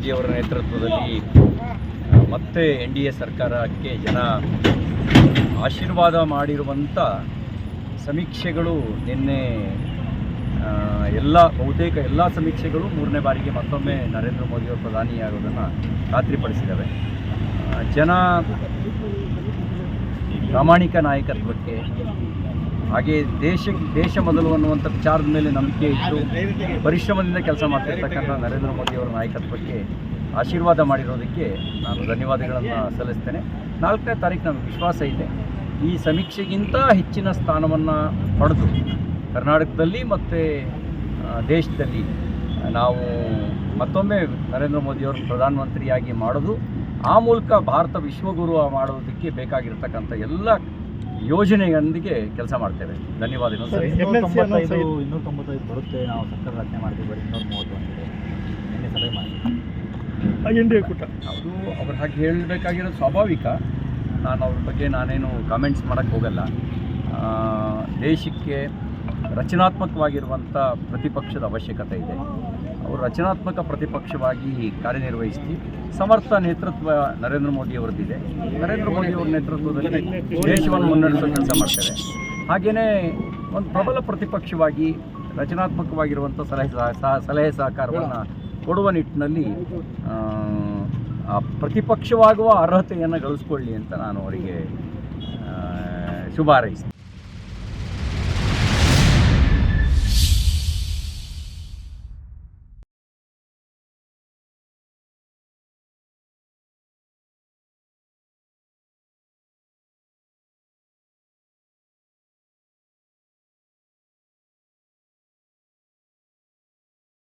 ಮೋದಿಯವರ ನೇತೃತ್ವದಲ್ಲಿ ಮತ್ತೆ ಎನ್ ಡಿ ಎ ಸರ್ಕಾರಕ್ಕೆ ಜನ ಆಶೀರ್ವಾದ ಮಾಡಿರುವಂಥ ಸಮೀಕ್ಷೆಗಳು ನಿನ್ನೆ ಎಲ್ಲ ಬಹುತೇಕ ಎಲ್ಲ ಸಮೀಕ್ಷೆಗಳು ಮೂರನೇ ಬಾರಿಗೆ ಮತ್ತೊಮ್ಮೆ ನರೇಂದ್ರ ಮೋದಿಯವರು ಪ್ರಧಾನಿಯಾಗೋದನ್ನು ಖಾತ್ರಿಪಡಿಸಿದ್ದಾವೆ. ಜನ ಪ್ರಾಮಾಣಿಕ ನಾಯಕತ್ವಕ್ಕೆ ಹಾಗೆ ದೇಶ ದೇಶ ಮೊದಲು ಅನ್ನುವಂಥ ವಿಚಾರದ ಮೇಲೆ ನಂಬಿಕೆ ಇಟ್ಟು ಪರಿಶ್ರಮದಿಂದ ಕೆಲಸ ಮಾಡ್ತಿರ್ತಕ್ಕಂಥ ನರೇಂದ್ರ ಮೋದಿಯವರ ನಾಯಕತ್ವಕ್ಕೆ ಆಶೀರ್ವಾದ ಮಾಡಿರೋದಕ್ಕೆ ನಾನು ಧನ್ಯವಾದಗಳನ್ನು ಸಲ್ಲಿಸ್ತೇನೆ. ನಾಲ್ಕನೇ ತಾರೀಕು ನಮಗೆ ವಿಶ್ವಾಸ ಇದೆ. ಈ ಸಮೀಕ್ಷೆಗಿಂತ ಹೆಚ್ಚಿನ ಸ್ಥಾನವನ್ನು ಪಡೆದು ಕರ್ನಾಟಕದಲ್ಲಿ ಮತ್ತು ದೇಶದಲ್ಲಿ ನಾವು ಮತ್ತೊಮ್ಮೆ ನರೇಂದ್ರ ಮೋದಿಯವರು ಪ್ರಧಾನಮಂತ್ರಿಯಾಗಿ ಮಾಡೋದು, ಆ ಮೂಲಕ ಭಾರತ ವಿಶ್ವಗುರು ಮಾಡೋದಕ್ಕೆ ಬೇಕಾಗಿರ್ತಕ್ಕಂಥ ಎಲ್ಲ ಯೋಜನೆಯೊಂದಿಗೆ ಕೆಲಸ ಮಾಡ್ತೇವೆ. ಧನ್ಯವಾದಗಳು ಸರ್, ಸರ್ ಇನ್ನೂರ ತೊಂಬತ್ತೈದು ಸೈಡ್- ಇನ್ನೂರ ತೊಂಬತ್ತೈದು ಬರುತ್ತೆ. ನಾವು ಸರ್ಕಾರ ರಚನೆ ಮಾಡ್ತೀವಿ ಬರೀ ಇನ್ನೂರ ಮೂವತ್ತು ಅಂತಿದೆ ನಿನ್ನೆ ಸಭೆ ಮಾಡಿ ಅದು ಅವ್ರು ಹಾಗೆ ಹೇಳಬೇಕಾಗಿರೋದು ಸ್ವಾಭಾವಿಕ. ನಾನು ಅವ್ರ ಬಗ್ಗೆ ನಾನೇನು ಕಾಮೆಂಟ್ಸ್ ಮಾಡೋಕ್ಕೆ ಹೋಗಲ್ಲ. ಆ, ದೇಶಕ್ಕೆ ರಚನಾತ್ಮಕವಾಗಿರುವಂಥ ಪ್ರತಿಪಕ್ಷದ ಅವಶ್ಯಕತೆ ಇದೆ. ಅವರು ರಚನಾತ್ಮಕ ಪ್ರತಿಪಕ್ಷವಾಗಿ ಕಾರ್ಯನಿರ್ವಹಿಸಿ ಸಮರ್ಥ ನೇತೃತ್ವ ನರೇಂದ್ರ ಮೋದಿ ಅವರದ್ದಿದೆ. ನರೇಂದ್ರ ಮೋದಿ ಅವರ ನೇತೃತ್ವದಲ್ಲಿ ದೇಶವನ್ನು ಮುನ್ನಡೆಸುವ ಕೆಲಸ ಮಾಡ್ತಾರೆ. ಹಾಗೆಯೇ ಒಂದು ಪ್ರಬಲ ಪ್ರತಿಪಕ್ಷವಾಗಿ ರಚನಾತ್ಮಕವಾಗಿರುವಂಥ ಸಲಹೆ ಸಲಹೆ ಸಹಕಾರವನ್ನು ಕೊಡುವ ನಿಟ್ಟಿನಲ್ಲಿ ಪ್ರತಿಪಕ್ಷವಾಗುವ ಅರ್ಹತೆಯನ್ನು ಗಳಿಸ್ಕೊಳ್ಳಿ ಅಂತ ನಾನು ಅವರಿಗೆ ಶುಭ ಹಾರೈಸ್ತೀನಿ.